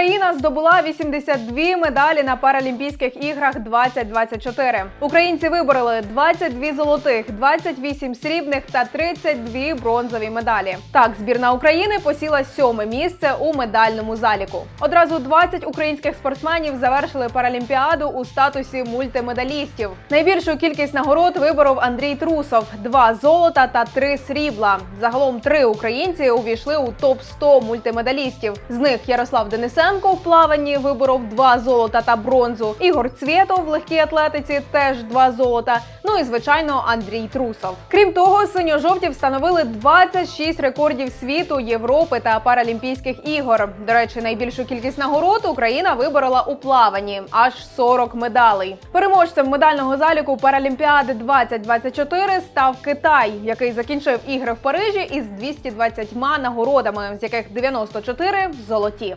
Україна здобула 82 медалі на Паралімпійських іграх 2024. Українці вибороли 22 золотих, 28 срібних та 32 бронзові медалі. Так, збірна України посіла сьоме місце у медальному заліку. Одразу 20 українських спортсменів завершили паралімпіаду у статусі мультимедалістів. Найбільшу кількість нагород виборов Андрій Трусов: два золота та три срібла. Загалом три українці увійшли у топ 100 мультимедалістів. З них Ярослав Денисенко в плаванні виборов два золота та бронзу. Ігор Цвєтов в легкій атлетиці теж два золота. Ну і звичайно Андрій Трусов. Крім того, синьо-жовті встановили 26 рекордів світу, Європи та Паралімпійських ігор. До речі, найбільшу кількість нагород Україна виборола у плаванні аж 40 медалей. Переможцем медального заліку Паралімпіади 2024 став Китай, який закінчив ігри в Парижі із 220 нагородами, з яких 94 золоті.